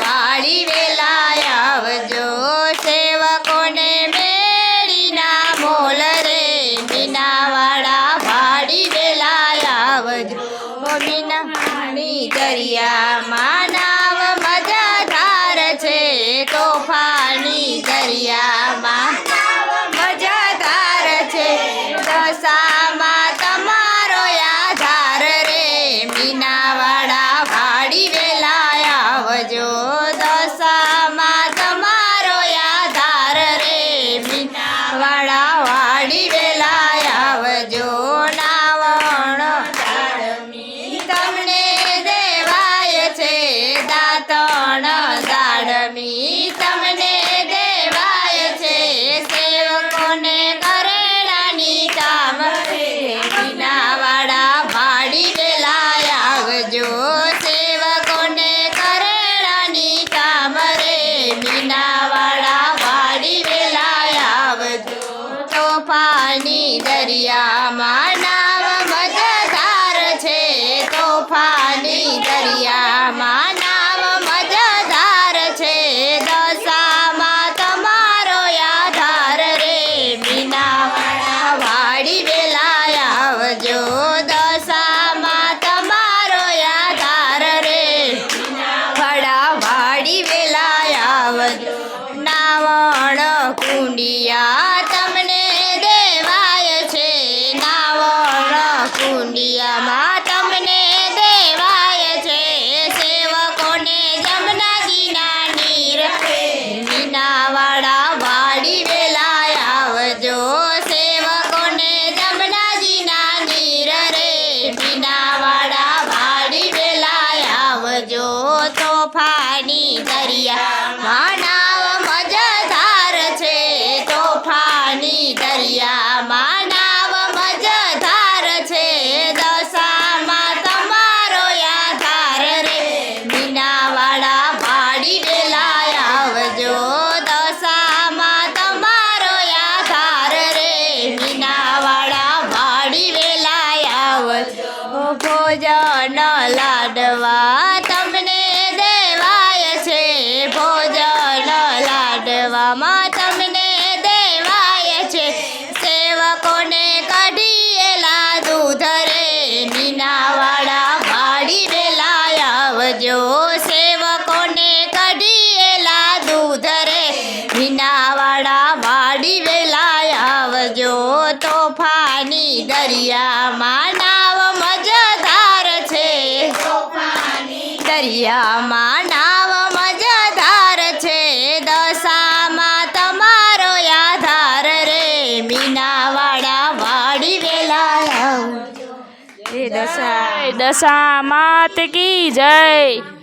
வா Rama. દરિયા. માનવ મજધાર છે, તોફાની દરિયા. માનવ મજધાર છે, દશામાં તમારો આધાર રે. મીનાવાળા પાડી વેલા આવજો, દશામાં તમારો આધાર રે. મીનાવાળા પાડી વેલા આવજો. ભોજન લાડવા તમને દેવાય છે. સેવકોને કઢીએલા દૂધરે, મીનાવાળા ભાડીને લાયાવજો સેવકોને કઢીએલા દૂધરે, મીનાવાળા ભાડી વેલાયાવજો તોફાની દરિયામાં નાવ મજાધાર છે. દરિયામાં દશા. દશા. માત કી જય.